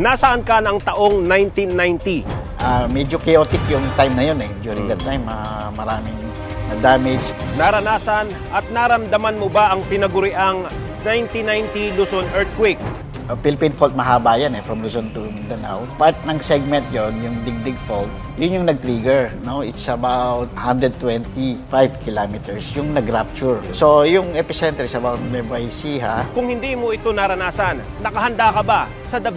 Nasaan ka ng taong 1990? Ah, medyo chaotic yung time na yun eh. During that time, ah, maraming na-damage. Naranasan at naramdaman mo ba ang tinaguriang 1990 Luzon earthquake? Uh, Philippine Fault mahaba yan eh, from Luzon to Mindanao. Part ng segment yon yung Digdig Fault, yun yung nag-trigger. No? It's about 125 kilometers yung nag-rupture. So, yung epicenter is about Nueva Ecija. Kung hindi mo ito naranasan, nakahanda ka ba sa The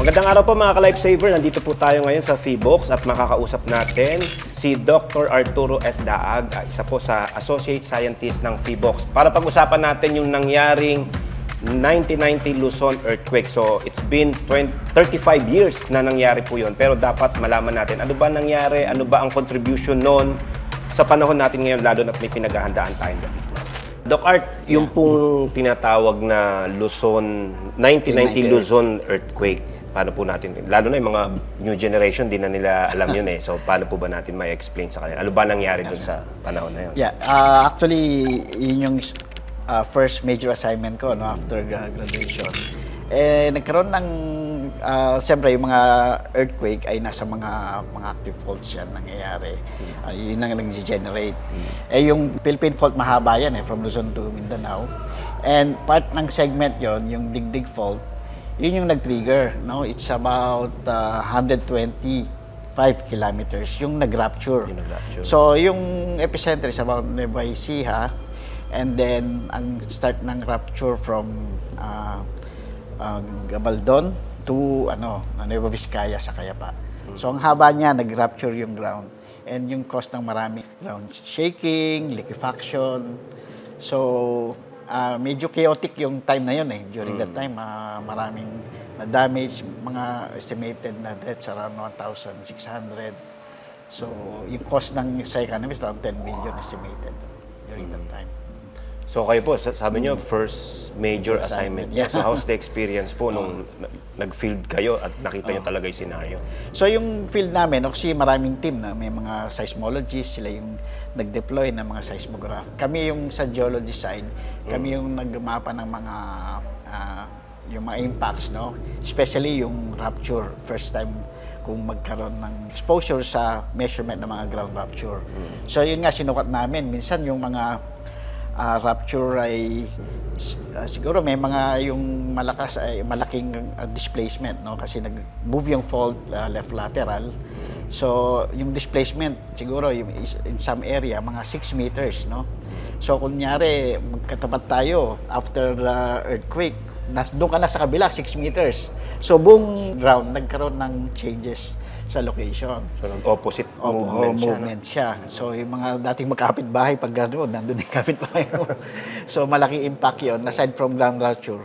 Magandang araw po mga ka-lifesaver. Nandito po tayo ngayon sa Feebox at makakausap natin si Dr. Arturo S. Daag, ah, isa po sa Associate Scientist ng Feebox para pag-usapan natin yung nangyaring 1990 Luzon earthquake. So, it's been 20, 35 years na nangyari po yun. Pero dapat malaman natin ano ba nangyari, ano ba ang contribution noon sa panahon natin ngayon, lalo na't may pinaghahandaan tayong dito. Doc Art, yung pong tinatawag na Luzon, 1990 Luzon earthquake, paano po natin, lalo na yung mga new generation, di na nila alam yun eh. So, paano po ba natin may explain sa kanila? Ano ba nangyari dun sa panahon na yun? Yeah, uh, actually, yun yung uh, first major assignment ko no, after gra- graduation. Eh, nagkaroon ng, uh, siyempre, yung mga earthquake ay nasa mga mga active faults yan nangyayari. Uh, yun ang nag-generate. Eh, yung Philippine Fault mahaba yan eh, from Luzon to Mindanao. And part ng segment yon yung Digdig Fault, yun yung nag-trigger. No? It's about uh, 125 kilometers yung nag-rupture. Yung nag-rupture. So, yung epicenter is about Nueva Ecija. And then, ang start ng rupture from uh, uh, Gabaldon to ano, Nueva Vizcaya sa Cayapa. So, ang haba niya, nag-rupture yung ground. And yung cause ng marami ground shaking, liquefaction. So, ah, medyo chaotic yung time na yun eh. During that time, ah, maraming na-damage, mga estimated na deaths around 1,600. So, yung cost ng is around 10 billion estimated during that time. So, kayo po, sa- sabi nyo, first major assignment. Yeah. So, how's the experience po nung na- nag-field kayo at nakita nyo talaga yung senaryo? So yung field namin, kasi maraming team na may mga seismologists, sila yung nag-deploy ng mga seismograph. Kami yung sa geology side, kami yung nagmapa ng mga ah, yung mga impacts, no? Especially yung rupture, first time kung magkaroon ng exposure sa measurement ng mga ground rupture. So yun nga sinukat namin. Minsan yung mga ah, rupture ay ah, siguro may mga yung malakas ay malaking ah, displacement no kasi nag-move yung fault ah, left lateral. So yung displacement siguro yung in some area mga 6 meters no. So kunyari magkatapat tayo after the earthquake nas doon ka na sa kabila 6 meters. So buong ground nagkaroon ng changes sa location. So, opposite Oo, movement siya. no? movement siya. So, yung mga dating magkapit-bahay, pag gano'n, nandun yung kapit-bahay mo. so, malaking impact yun. Aside from ground rupture,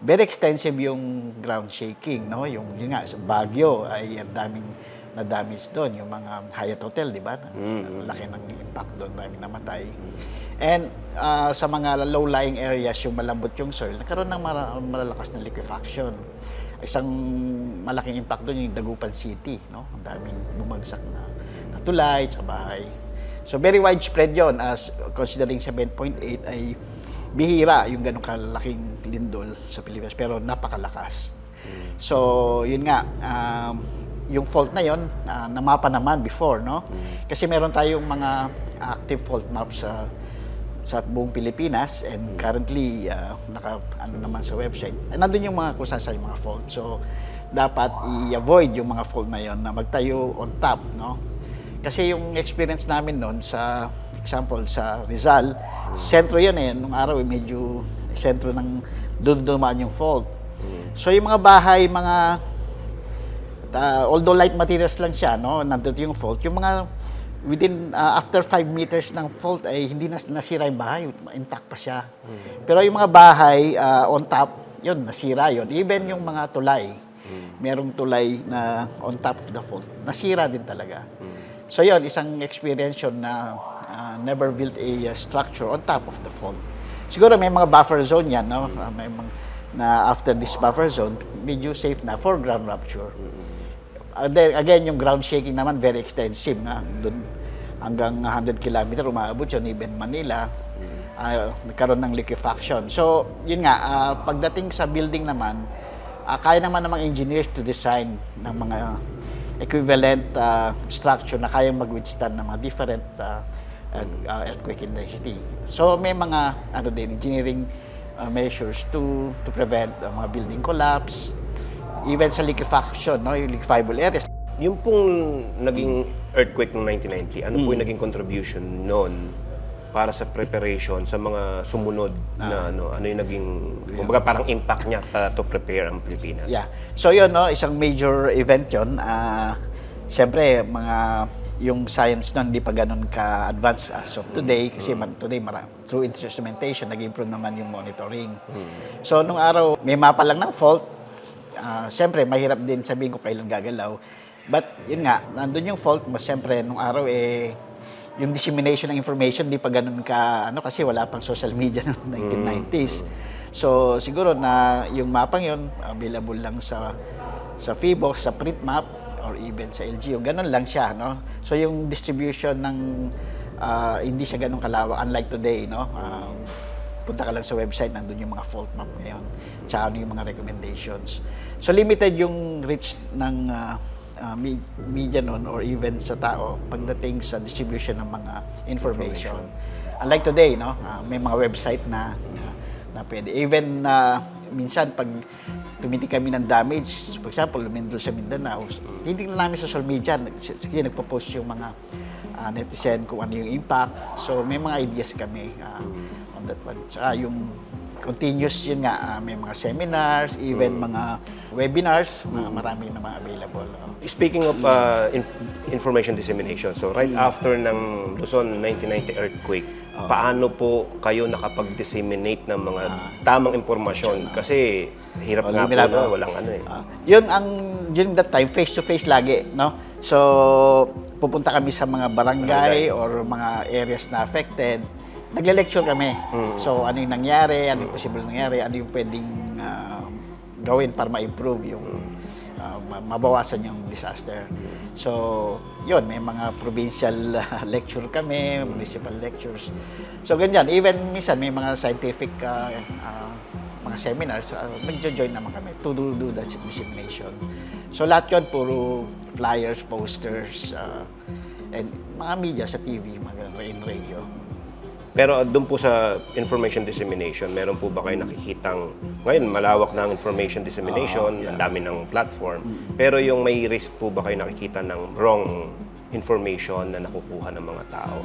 very extensive yung ground shaking, no? Yung, yun nga, sa Baguio ay ang daming na-damage doon. Yung mga Hyatt Hotel, di ba? Ang Laki ng impact doon, daming namatay. And ah, sa mga low-lying areas, yung malambot yung soil, nagkaroon ng mara- malalakas na liquefaction isang malaking impact doon yung Dagupan City, no? Ang daming bumagsak na, na tulay sa bahay. So very widespread yon as considering 7.8 ay bihira yung ganong kalaking lindol sa Pilipinas pero napakalakas. So yun nga um, yung fault na yon ah, namapa naman before no kasi meron tayong mga active fault maps sa sa buong Pilipinas and currently uh, naka ano naman sa website. Eh, nandun yung mga saan yung mga fault. So dapat i-avoid yung mga fault na yon na magtayo on top, no? Kasi yung experience namin noon sa example sa Rizal, sentro yun eh nung araw eh, medyo sentro ng doon dumaan yung fault. So yung mga bahay, mga uh, although light materials lang siya, no, nandun yung fault, yung mga within uh, after 5 meters ng fault ay hindi na nasira yung bahay, intact pa siya. Pero yung mga bahay uh, on top, yun nasira yun. Even yung mga tulay, merong tulay na on top of the fault, nasira din talaga. So yun, isang experience yun na uh, never built a uh, structure on top of the fault. Siguro may mga buffer zone yan, no? Uh, may mga, na after this buffer zone, medyo safe na for ground rupture. Uh, then, again, yung ground shaking naman very extensive nga. Doon hanggang 100 kilometer umaabot yun, even Manila. ah, nagkaroon ng liquefaction. So, yun nga, ah, pagdating sa building naman, ah, kaya naman ng mga engineers to design ng mga equivalent ah, structure na kayang mag-withstand ng mga different ah, uh, earthquake intensity. So, may mga ano din, engineering ah, measures to to prevent ang mga building collapse, even sa liquefaction, no, yung liquefiable areas. Yung pong naging earthquake ng 1990, ano po Hmm. yung naging contribution noon para sa preparation sa mga sumunod Ah. na ano, ano yung naging, kumbaga parang impact niya pa to prepare ang Pilipinas? Yeah. So yun, no, isang major event yun. Ah, Siyempre, mga yung science nun hindi pa ganun ka-advanced as of today kasi man, today mara, through instrumentation nag-improve naman yung monitoring. So nung araw may mapa lang ng fault. Ah, Siyempre mahirap din sabihin ko kailan gagalaw. But yun nga, nandun yung fault mas siyempre nung araw eh yung dissemination ng information di pa ganun ka ano kasi wala pang social media noong 1990s. So siguro na yung mapang yun available lang sa sa Feebox, sa print map or even sa LGU. Ganun lang siya, no? So yung distribution ng ah, hindi siya ganun kalawak unlike today, no? Um, punta ka lang sa website, nandun yung mga fault map ngayon. Tsaka ano yung mga recommendations. So limited yung reach ng ah, me- media noon or even sa tao pagdating sa distribution ng mga information. Unlike today, no? Ah, may mga website na na, na pwede. Even na minsan pag tumiti kami ng damage, for example, lumindol sa Mindanao, hindi na namin sa social media, sige, nagpo-post yung mga ah, netizen kung ano yung impact. So, may mga ideas kami ah, on that one. Tsaka yung continuous yun nga, ah, may mga seminars, even mga webinars, mga marami na mga available. oh. Speaking of uh, in- information dissemination, so right after ng Luzon 1990 earthquake, paano po kayo nakapag-disseminate ng mga tamang impormasyon? Kasi hirap nga po na, walang ano eh. Ah, yun ang during that time face to face lagi no? So pupunta kami sa mga barangay, or mga areas na affected nagle-lecture kami. So ano yung nangyari ano yung possible nangyari ano yung pwedeng ah, gawin para ma-improve yung ah, ma- mabawasan yung disaster. So yun may mga provincial ah, lecture kami municipal lectures. So ganyan. Even minsan may mga scientific ah, ah, mga seminars, uh, nagjo-join naman kami to do, do the dissemination. So lahat yun, puro flyers, posters, uh, and mga media sa TV, mga in radio. Pero doon po sa information dissemination, meron po ba kayo nakikitang, ngayon malawak na ang information dissemination, ang dami ng platform, pero yung may risk po ba kayo nakikita ng wrong information na nakukuha ng mga tao?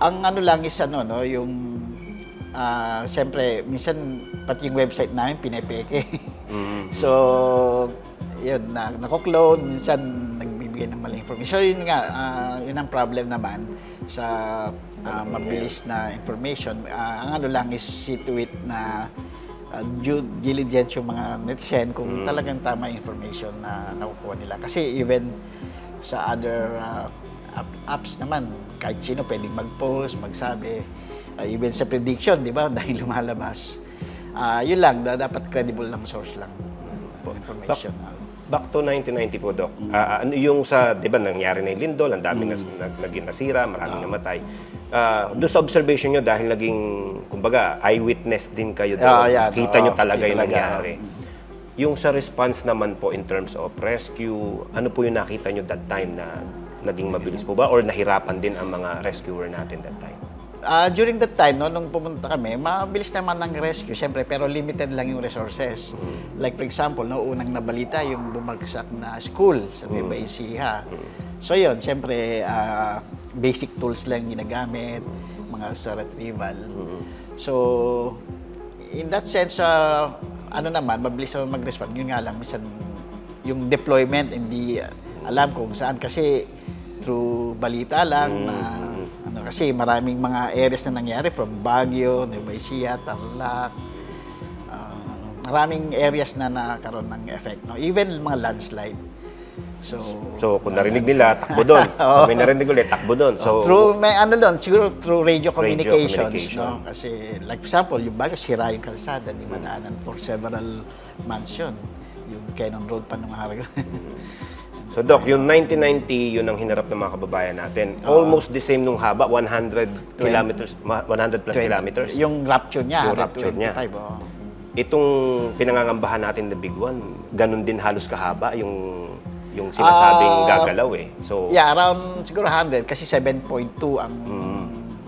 Ang ano lang is ano, no, yung, ah, siyempre, minsan pati yung website namin pinepeke. Mm. So, yun, na, nako-clone, minsan nagbibigay ng maling information. So, yun nga, ah, yun ang problem naman sa ah, mabilis na information. Ah, ang ano lang is it na ah, due diligence yung mga netizen kung talagang tama yung information na nakukuha nila. Kasi even sa other app- apps naman, kahit sino pwedeng mag-post, magsabi. Ah, even sa prediction, di ba, dahil lumalabas. Ah, yun lang, da- dapat credible lang source lang po information. Back to 1990 po, Doc. Ah, ano yung sa, di ba, nangyari na yung lindol, ang daming nas, nag, naging nasira, maraming namatay. Ah, doon sa observation nyo, dahil naging, kumbaga, eyewitness din kayo doon. Ah, yan. Kita nyo Oo, talaga yun yung talaga. nangyari. Yung sa response naman po in terms of rescue, ano po yung nakita nyo that time na naging mabilis po ba or nahirapan din ang mga rescuer natin that time? Ah, during that time, no, nung pumunta kami, mabilis naman ng rescue, syempre, pero limited lang yung resources. Like for example, no, unang nabalita yung bumagsak na school sa Nueva Ecija. So yun, syempre, ah, basic tools lang ginagamit, mga sa retrieval. So, in that sense, ah, ano naman, mabilis naman mag-respond. Yun nga lang, minsan, yung deployment, hindi alam kung saan. Kasi, through balita lang na ano kasi maraming mga areas na nangyari from Baguio, Nueva Ecija, Tarlac. ah, maraming areas na nakaroon ng effect, no? Even mga landslide. So, So, kung narinig nila, takbo doon. Oo. Kung may narinig ulit, takbo doon. So, through may ano doon, siguro through radio communications, communication. no? Kasi like for example, yung Baguio sira yung kalsada, di madaanan for several months yun. Yung Cannon Road pa nung araw. So Doc, yung 1990, yun ang hinarap ng mga kababayan natin. Almost the same nung haba, 100 kilometers, ma- 100 plus kilometers. Yung rapture niya, Yung rapture niya. 125, oo. Itong pinangangambahan natin the big one, ganun din halos kahaba yung yung sinasabing Ah, gagalaw eh. So Yeah, around siguro 100 kasi 7.2 ang, Mm.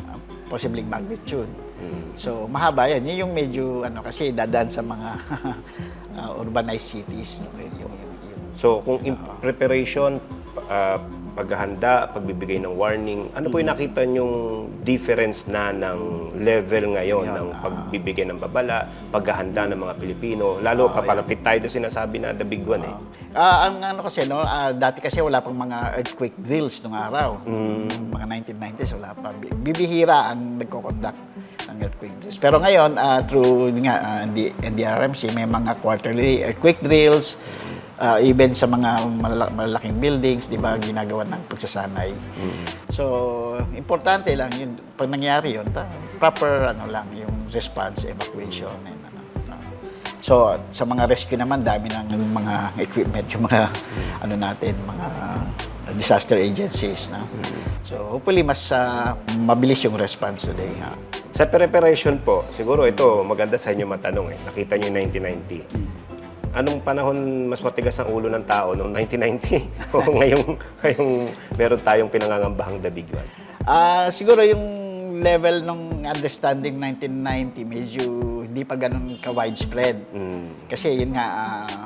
ang posibleng magnitude. mm, So, mahaba yan. Yun yung medyo, ano, kasi dadaan sa mga uh, urbanized cities. Yung, So kung in preparation, ah, paghahanda, pagbibigay ng warning, ano po yung nakita nyong difference na ng level ngayon ng pagbibigay ng babala, paghahanda ng mga Pilipino, lalo papalapit tayo doon sinasabi na the big one eh. Ah, ang ano kasi, no, ah, dati kasi wala pang mga earthquake drills nung araw. Mm. Mga 1990s, wala pa. Bi- Bibihira ang nagko-conduct ng earthquake drills. Pero ngayon, ah, through yun nga, ah, ND- NDRMC, may mga quarterly earthquake drills, ah, even sa mga malala- malalaking buildings, di ba, ginagawa ng pagsasanay. So, importante lang yun, pag nangyari yun, ta- proper ano lang, yung response, evacuation, and ano. So, sa mga rescue naman, dami ng mga equipment, yung mga, ano natin, mga disaster agencies. Na. So, hopefully, mas ah, mabilis yung response today. Ha? Sa preparation po, siguro ito maganda sa inyo matanong eh. Nakita niyo yung 1990. Anong panahon mas matigas ang ulo ng tao noong 1990 o ngayong, ngayong meron tayong pinangangambahang the big one? Ah, siguro yung level ng understanding 1990 medyo hindi pa ganun ka-widespread. Mm. Kasi yun nga, ah,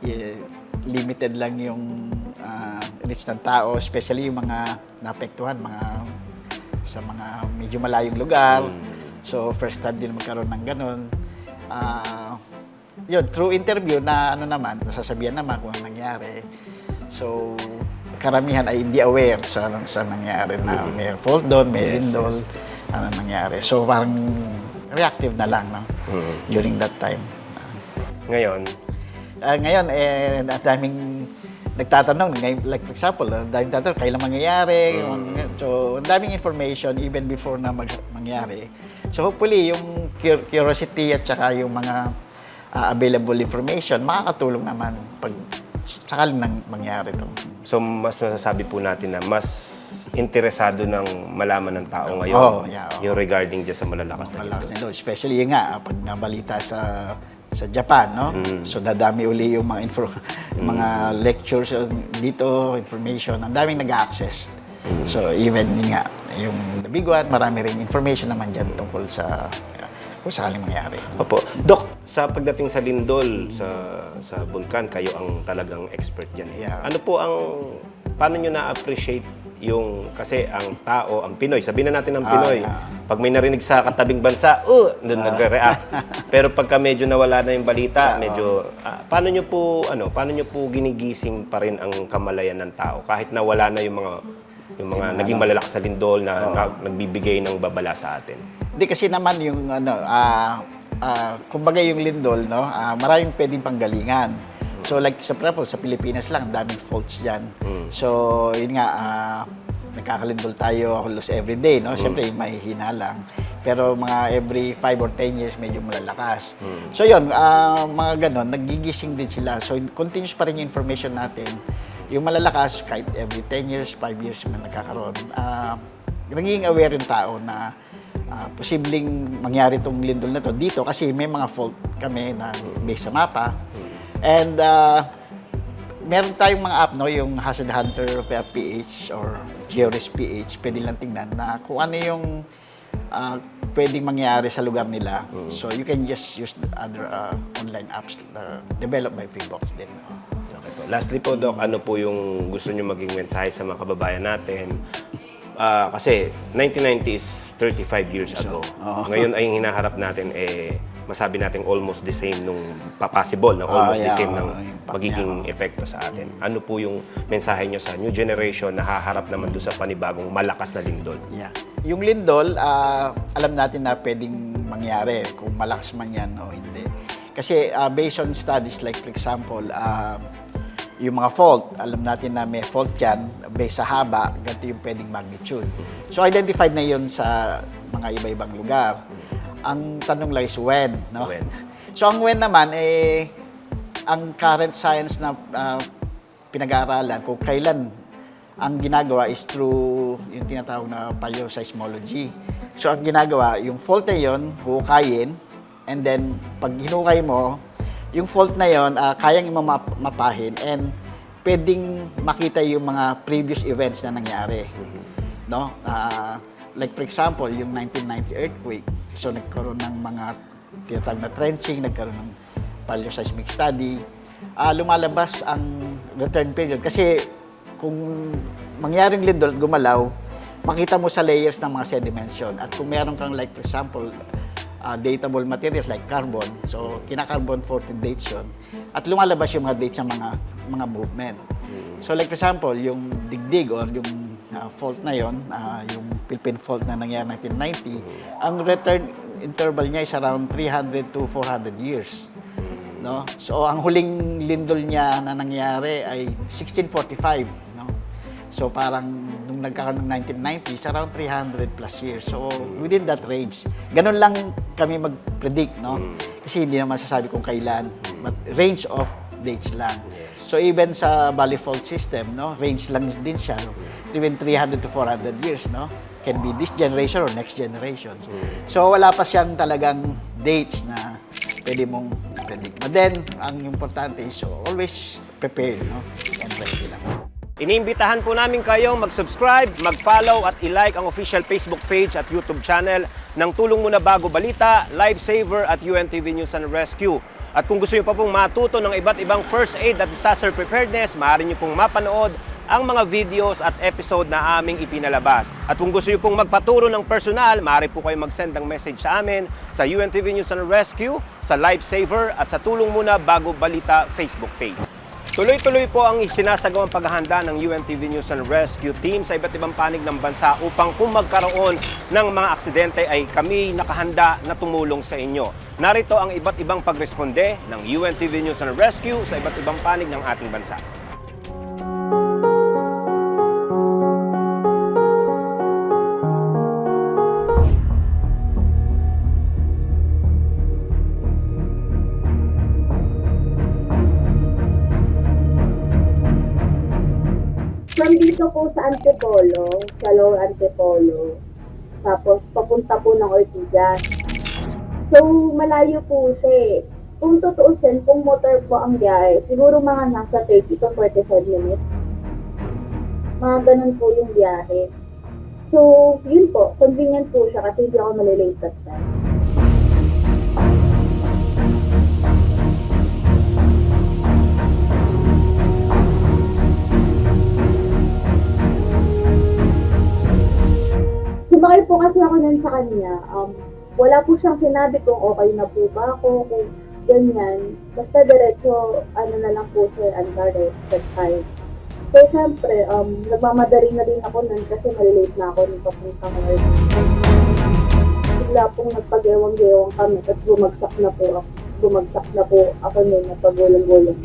eh, limited lang yung ah, reach ng tao, especially yung mga naapektuhan, mga sa mga medyo malayong lugar. So, first time din magkaroon ng ganun. Ah, yun, through interview na ano naman, nasasabihan naman kung ano nangyari. So, karamihan ay hindi aware sa, sa nangyari na may fault doon, may lindol, ano nangyari. So, parang reactive na lang no? Mm. during that time. Ngayon, Ah, ngayon, eh, daming nagtatanong, like for example, ang daming tatanong, kailan mangyayari, so ang daming information even before na mag- mangyari. So hopefully, yung cur- curiosity at saka yung mga ah, available information, makakatulong naman pag sakaling nang mangyari to. so mas masasabi po natin na mas interesado ng malaman ng tao ngayon Oo, yeah, oo. yung regarding dyan sa malalakas na Malakas nito. Especially yun nga, pag nabalita sa sa Japan, no? So dadami uli yung mga info, mga lectures uh, dito, information, ang daming nag-access. So even yun nga, yung the big one, marami ring information naman dyan tungkol sa uh, kung sakaling mangyari. Opo. Dok, sa pagdating sa lindol, sa sa bulkan, kayo ang talagang expert dyan. eh. Yeah. Ano po ang, paano nyo na-appreciate yung, kasi ang tao, ang Pinoy, sabihin na natin ang Ah, Pinoy, yeah. pag may narinig sa katabing bansa, uh, doon nagre-react. Pero pagka medyo nawala na yung balita, medyo, ah, paano nyo po, ano, paano nyo po ginigising pa rin ang kamalayan ng tao, kahit nawala na yung mga, yung mga naging malalakas na lindol na, na nagbibigay ng babala sa atin. Hindi kasi naman yung ano, ah ah, kumbaga yung lindol, no? ah, maraming pwedeng panggalingan. So like sa example, sa Pilipinas lang, ang daming faults diyan. So yun nga ah, nagkakalindol tayo halos every day, no? Siyempre may hina lang. Pero mga every 5 or 10 years medyo malalakas. So yun, ah, mga ganon, nagigising din sila. So continuous pa rin yung information natin. Yung malalakas, kahit every 10 years, 5 years man nagkakaroon, ah, nagiging aware yung tao na ah, posibleng mangyari itong lindol na to dito kasi may mga fault kami na based sa mapa. And ah, meron tayong mga app, no, yung Hazard Hunter PH or GeoRes PH, pwede lang tingnan na kung ano yung ah, pwedeng mangyari sa lugar nila. So you can just use the other ah, online apps uh, developed by Freebox din. Okay po. Lastly po, Doc, ano po yung gusto nyo maging mensahe sa mga kababayan natin? Ah, kasi 1990 is 35 years ago. oo. Ngayon ay hinaharap natin eh masabi natin almost the same nung possible na almost Ah, the yeah, same ng impact magiging epekto sa atin. Ano po yung mensahe nyo sa new generation na haharap naman doon sa panibagong malakas na lindol? Yeah. Yung lindol, ah, alam natin na pwedeng mangyari kung malakas man yan o hindi. Kasi ah, based on studies like for example, ah, yung mga fault, alam natin na may fault yan based sa haba, ganito yung pwedeng magnitude. So identified na yun sa mga iba-ibang lugar. Ang tanong lang is when, no? When. So ang when naman eh ang current science na ah, pinag-aaralan kung kailan ang ginagawa is through yung tinatawag na paleoseismology. So ang ginagawa, yung fault na yon, hukayin, and then pag hinukay mo, yung fault na yon, ah, kayang imamapahin and pwedeng makita yung mga previous events na nangyari. No? Ah, like for example, yung 1990 earthquake. So nagkaroon ng mga tinatawag na trenching, nagkaroon ng paleoseismic study. Ah, lumalabas ang return period kasi kung mangyaring lindol at gumalaw, makita mo sa layers ng mga sedimentation. At kung meron kang like for example, uh, datable materials like carbon, so kina-carbon 14 dates yun. At lumalabas yung mga dates ng mga mga movement. So like for example, yung digdig or yung uh, fault na yon, uh, yung Philippine fault na nangyari 1990, ang return interval niya is around 300 to 400 years. No? So ang huling lindol niya na nangyari ay 1645, no? So parang nung nagkakaroon ng 1990, is around 300 plus years. So within that range. Ganun lang kami mag-predict, no? Kasi hindi naman sasabi kung kailan, but range of dates lang. So even sa Valley Fault system, no, range lang din siya, no? between 300 to 400 years, no? Can be this generation or next generation. So wala pa siyang talagang dates na pwede mong predict. But then, ang importante is always prepared, no? And. Iniimbitahan po namin kayong mag-subscribe, mag-follow at i-like ang official Facebook page at YouTube channel ng Tulong Muna Bago Balita, Lifesaver at UNTV News and Rescue. At kung gusto niyo pa pong matuto ng iba't ibang first aid at disaster preparedness, maaari niyo pong mapanood ang mga videos at episode na aming ipinalabas. At kung gusto niyo pong magpaturo ng personal, maaari po kayong mag-send ng message sa amin sa UNTV News and Rescue, sa Lifesaver at sa Tulong Muna Bago Balita Facebook page. Tuloy-tuloy po ang isinasagawang paghahanda ng UNTV News and Rescue Team sa iba't ibang panig ng bansa upang kung magkaroon ng mga aksidente ay kami nakahanda na tumulong sa inyo. Narito ang iba't ibang pagresponde ng UNTV News and Rescue sa iba't ibang panig ng ating bansa. Dito po sa Antipolo, sa Lower Antipolo, tapos papunta po ng Ortigas. So, malayo po siya eh. Kung tutuusin, kung motor po ang biyahe, siguro mga nasa 30 to 45 minutes. Mga ganun po yung biyahe. So, yun po, convenient po siya kasi hindi ako malilate that time. Sumakay po kasi ako nun sa kanya. Um, wala po siyang sinabi kung okay na po ba ako, kung ganyan. Basta diretso, ano na lang po siya, unguarded that time. So, syempre, um, nagmamadali na din ako nun kasi malilate na ako nung papunta ko. Bigla pong nagpagewang-gewang kami, tapos bumagsak na po ako. Bumagsak na po ako nun, napagulang-gulang.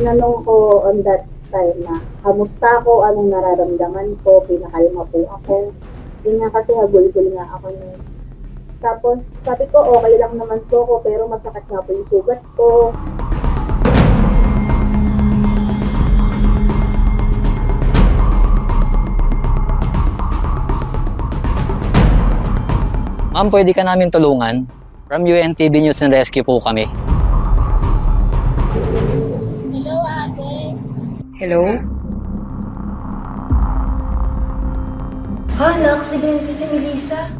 Sinanong ko on that time na, kamusta ako, anong nararamdaman ko, pinakalma po ako. Ganyan kasi hagulgul nga ako nun. Tapos sabi ko, okay lang naman po ako, pero masakit nga po yung sugat ko. Ma'am, pwede ka namin tulungan? From UNTV News and Rescue po kami. Hello? Ha, na-aksidente si Melissa.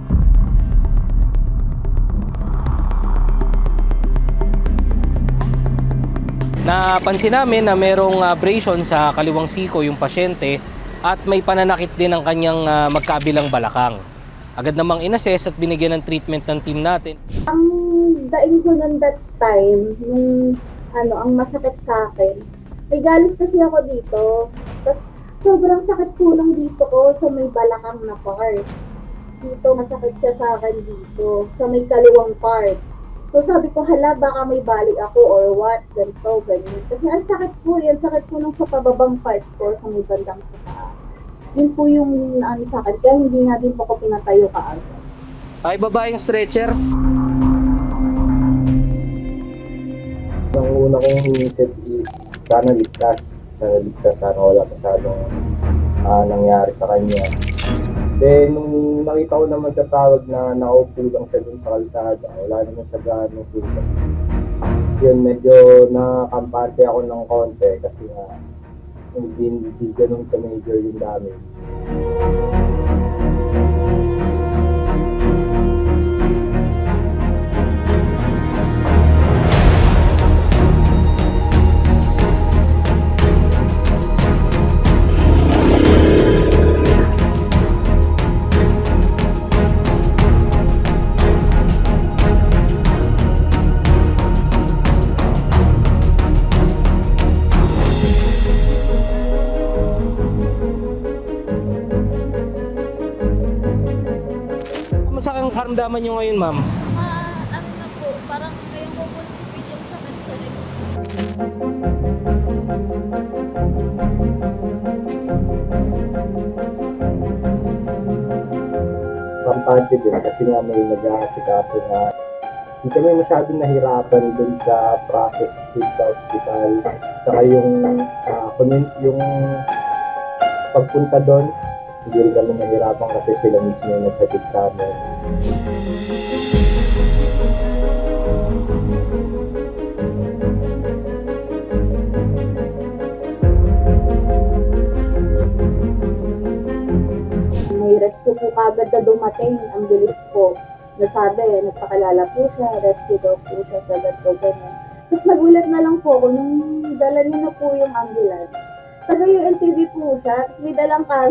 Napansin namin na merong ah, abrasion sa kaliwang siko yung pasyente at may pananakit din ang kanyang ah, magkabilang balakang. Agad namang inassess at binigyan ng treatment ng team natin. Ang daing ko nun that time, yung ano, ang masakit sa akin, may galis kasi ako dito. Tapos, sobrang sakit po lang dito ko sa may balakang na part. Dito, masakit siya sa akin dito, sa may kaliwang part. So sabi ko, hala, baka may bali ako or what, ganito, ganyan. Kasi ang sakit po yan, sakit po nung sa pababang part ko, sa may bandang sa paa. Yun po yung ano sa akin, kaya hindi nga din po ako pinatayo kaagad. Ay, baba yung stretcher. Ang una kong inisip is sana ligtas. Sana ligtas, sana wala masyadong ah, nangyari sa kanya. Then, nung nakita ko naman sa tawag na nakaupo lang siya dun sa kalsada, wala naman siya gaano ng sugat. Yun, medyo nakakampante ako ng konti kasi nga hindi, hindi ganun ka-major yung damage. Karamdaman nyo ngayon, ma'am? Ah, ano na po, parang ngayon ko po video sa sa legs. kampante din kasi nga may nag-aasikaso na hindi kami masyadong nahirapan dun sa process dun sa ospital. Tsaka yung, commun- yung pagpunta doon, hindi rin kami nahirapan kasi sila mismo yung naghatid sa amin. Rescue po kagad na dumating, ang bilis po. Nasabi, nagpakalala po siya, rescue daw po siya sa ganito, ganyan. Tapos nagulat na lang po ako nung dala niya na po yung ambulance. Taga UNTV po siya, tapos may dalang car.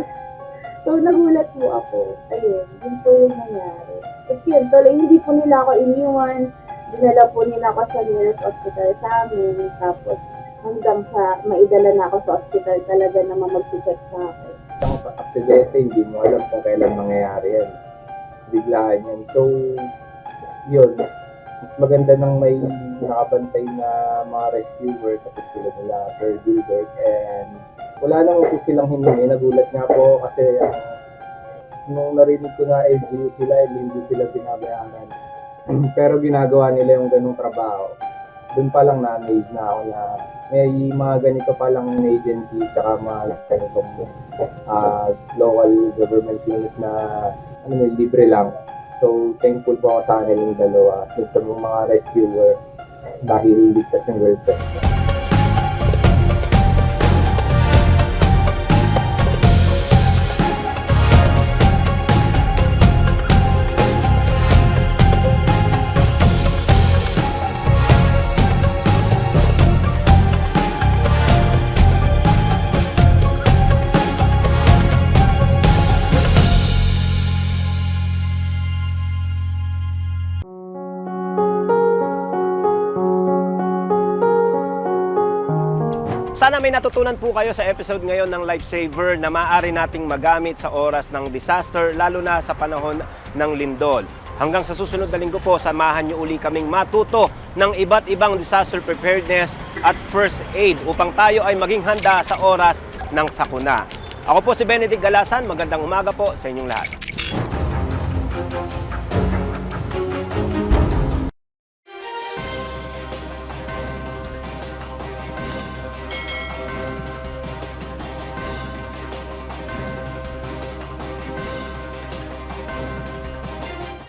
So nagulat po ako. Ayun, yun po yung nangyari. Tapos yun, tuloy, hindi po nila ako iniwan. Dinala po nila ako sa nearest hospital sa amin. Tapos hanggang sa maidala na ako sa hospital talaga naman mag-check sa akin. Ang aksidente, hindi mo alam kung kailan mangyayari yan. Biglaan yan. So, yun. Mas maganda nang may nakabantay na mga rescuer katulad nila Sir Gilbert and wala nang uso silang hiningi. Nagulat nga po kasi ang nung narinig ko na LGU sila, eh, hindi sila binabayaran. Pero ginagawa nila yung ganung trabaho. Doon pa lang na-amaze na ako na may mga ganito palang agency tsaka mga ganitong uh, local government unit na ano may libre lang. So, thankful po ako sa kanilang dalawa at sa mga rescuer dahil ligtas yung girlfriend Sana may natutunan po kayo sa episode ngayon ng Lifesaver na maaari nating magamit sa oras ng disaster, lalo na sa panahon ng lindol. Hanggang sa susunod na linggo po, samahan niyo uli kaming matuto ng iba't ibang disaster preparedness at first aid upang tayo ay maging handa sa oras ng sakuna. Ako po si Benedict Galasan, magandang umaga po sa inyong lahat.